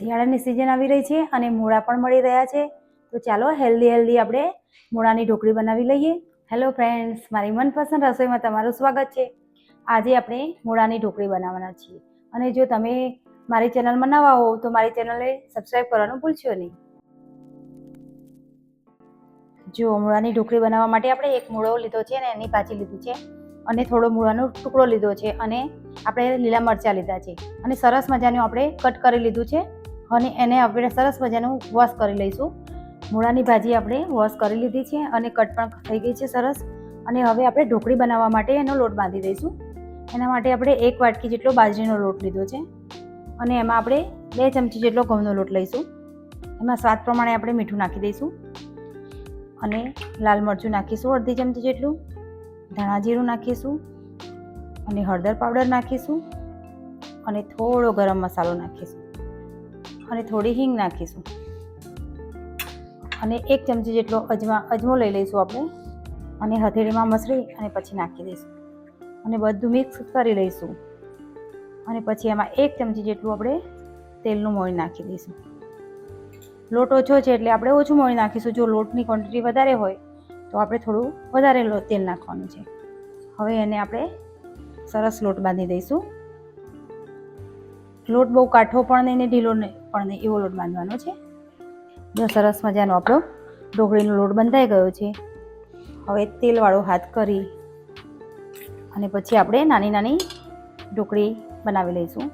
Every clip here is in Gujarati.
શિયાળાની સિઝન આવી રહી છે અને મૂળા પણ મળી રહ્યા છે. તો ચાલો હેલ્ધી હેલ્ધી આપણે મૂળાની ઢોકળી બનાવી લઈએ. હેલો ફ્રેન્ડ્સ મારી મનપસંદ રસોઈમાં તમારું સ્વાગત છે. આજે આપણે મૂળાની ઢોકળી બનાવવાના છીએ. અને જો તમે મારી ચેનલમાં નવા હો, તો મારી ચેનલને સબસ્ક્રાઈબ કરવાનું ભૂલશો નહીં. જો મૂળાની ઢોકળી બનાવવા માટે આપણે એક મૂળો લીધો છે અને એની પાછી લીધી છે. અને થોડો મૂળાનો ટુકડો લીધો છે અને આપણે લીલા મરચાં લીધા છે. અને સરસ મજાનું આપણે કટ કરી લીધું છે. અને એને આપણે સરસ મજાનું વોશ કરી લઈશું. મૂળાની ભાજી આપણે વોશ કરી લીધી છે અને કટ પણ થઈ ગઈ છે સરસ. અને હવે આપણે ઢોકળી બનાવવા માટે એનો લોટ બાંધી દઈશું. એના માટે આપણે એક વાટકી જેટલો બાજરીનો લોટ લીધો છે. અને એમાં આપણે બે ચમચી જેટલો ઘઉંનો લોટ લઈશું. એમાં સ્વાદ પ્રમાણે આપણે મીઠું નાખી દઈશું. અને લાલ મરચું નાખીશું અડધી ચમચી જેટલું. ધાણા જીરું નાખીશું. અને હળદર પાવડર નાખીશું. અને થોડો ગરમ મસાલો નાખીશું. અને થોડી હિંગ નાખીશું. અને એક ચમચી જેટલો અજમા, અજમો લઈ લઈશું આપણે. અને હથેળીમાં મસળી અને પછી નાખી દઈશું. અને બધું મિક્સ કરી લઈશું. અને પછી એમાં એક ચમચી જેટલું આપણે તેલનું મોણ નાખી દઈશું. લોટ ઓછો છે એટલે આપણે ઓછું મોણ નાખીશું. જો લોટની ક્વોન્ટિટી વધારે હોય, તો આપણે થોડું વધારે તેલ નાખવાનું છે. હવે એને આપણે સરસ લોટ બાંધી દઈશું. લોટ બહુ કાઠો પણ નહીં ને ઢીલો પણ નહીં, એવો લોટ બાંધવાનો છે. જો સરસ મજાનો આપણો ઢોકળીનો લોટ બંધાઈ ગયો છે. હવે તેલવાળો હાથ કરી અને પછી આપણે નાની નાની ઢોકળી બનાવી લઈશું.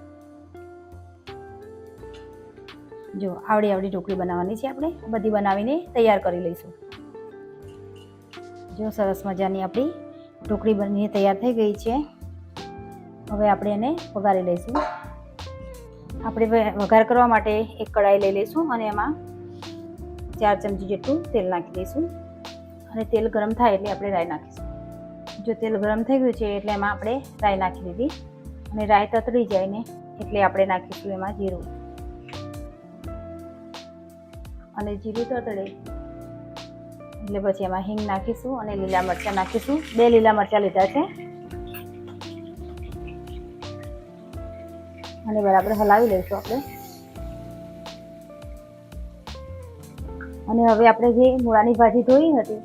જો આવડી આવડી ઢોકળી બનાવવાની છે આપણે, બધી બનાવીને તૈયાર કરી લઈશું. જો સરસ મજાની આપણી ઢોકળી બનીને તૈયાર થઈ ગઈ છે. હવે આપણે એને વઘારી લઈશું. આપણે વઘાર કરવા માટે એક કઢાઈ લઈ લઈશું અને એમાં ચાર ચમચી જેટલું તેલ નાખી દઈશું. અને તેલ ગરમ થાય એટલે આપણે રાઈ નાખીશું. જો તેલ ગરમ થઈ ગયું છે એટલે એમાં આપણે રાઈ નાખી દીધી. અને રાઈ તતરી જાય ને એટલે આપણે નાખીશું એમાં જીરું. અને જીરું તતડે એટલે પછી એમાં હિંગ નાખીશું અને લીલા મરચાં નાખીશું. બે લીલા મરચાં લીધા છે. અને બરાબર હલાવી લઈશું આપણે. અને હવે આપણે જે મૂળાની ભાજી ધોઈ હતી,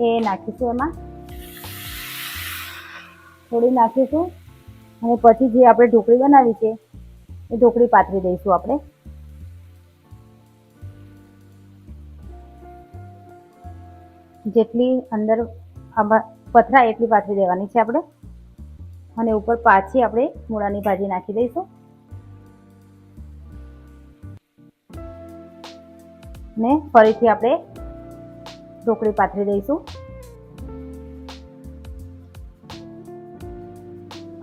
એ નાખીશું એમાં. થોડી નાખીશું. અને પછી જે આપણે ઢોકળી બનાવી છે, એ ઢોકળી પાથરી દઈશું આપણે. જેટલી અંદર પથરાય એટલી પાથરી દેવાની છે આપણે. અને ઉપર પાછી આપણે મૂળાની ભાજી નાખી દઈશું. ને ફરીથી આપણે ઢોકળી પાથરી દઈશું.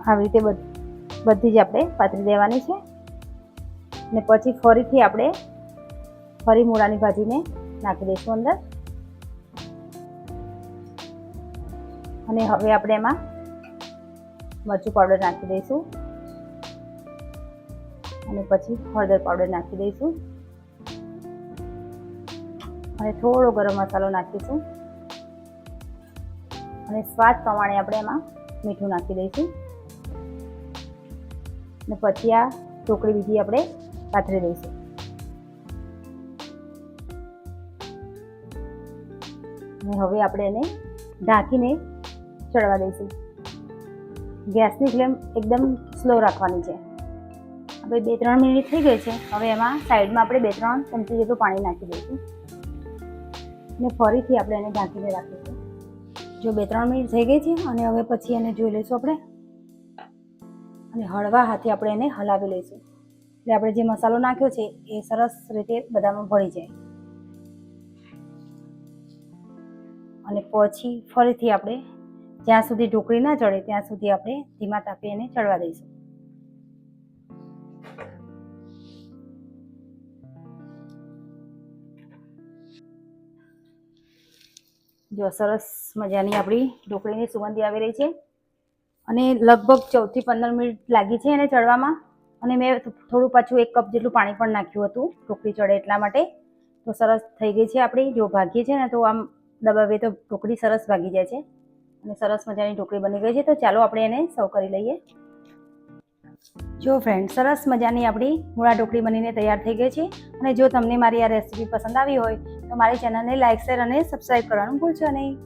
આવી રીતે બધ- જ આપણે પાથરી દેવાની છે. ને પછી ફરીથી આપણે ફરી મૂળાની ભાજીને નાખી દઈશું અંદર. અને હવે આપણે એમાં મરચું પાવડર નાખી દઈશું. અને પછી હળદર પાવડર નાખી દઈશું. અને થોડો ગરમ મસાલો નાખીશું. અને સ્વાદ પ્રમાણે આપણે એમાં મીઠું નાખી દઈશું. અને પછી આ ઢોકળી બીજી આપણે પાથરી દઈશું. અને હવે આપણે એને ઢાંકીને ચડવા દઈશું. ગેસની ફ્લેમ એકદમ સ્લો રાખવાની છે. હવે બે ત્રણ મિનિટ થઈ ગઈ છે. હવે એમાં સાઈડમાં આપણે બે ત્રણ ચમચી જેટલું પાણી નાખી દઈશું. અને ફરીથી આપણે એને ઢાંકીને રાખીશું. જો બે ત્રણ મિનિટ થઈ ગઈ છે અને હવે પછી એને જોઈ લઈશું આપણે. અને હળવા હાથે આપણે એને હલાવી લઈશું. એટલે આપણે જે મસાલો નાખ્યો છે એ સરસ રીતે બધામાં ભળી જાય. અને પછી ફરીથી આપણે જ્યાં સુધી ઢોકળી ના ચડે, ત્યાં સુધી આપણે ધીમા તાપે એને ચડવા દઈશું. જો સરસ મજાની આપણી ઢોકળીની સુગંધી આવી રહી છે. અને લગભગ ચૌદથી પંદર મિનિટ લાગી છે એને ચડવામાં. અને મેં થોડું પાછું એક કપ જેટલું પાણી પણ નાખ્યું હતું, ઢોકળી ચડે એટલા માટે. તો સરસ થઈ ગઈ છે આપણી, જો ભાગીએ છે ને તો આમ દબાવીએ તો ઢોકળી સરસ ભાગી જાય છે. અને સરસ મજાની ઢોકળી બની ગઈ છે. તો ચાલો આપણે એને સર્વ કરી લઈએ. જો ફ્રેન્ડ સરસ મજાની આપણી મૂળા ઢોકળી બનીને તૈયાર થઈ ગઈ છે. અને જો તમને મારી આ રેસીપી પસંદ આવી હોય, તો મારી ચેનલને લાઇક શેર અને સબસ્ક્રાઈબ કરવાનું ભૂલશો નહીં.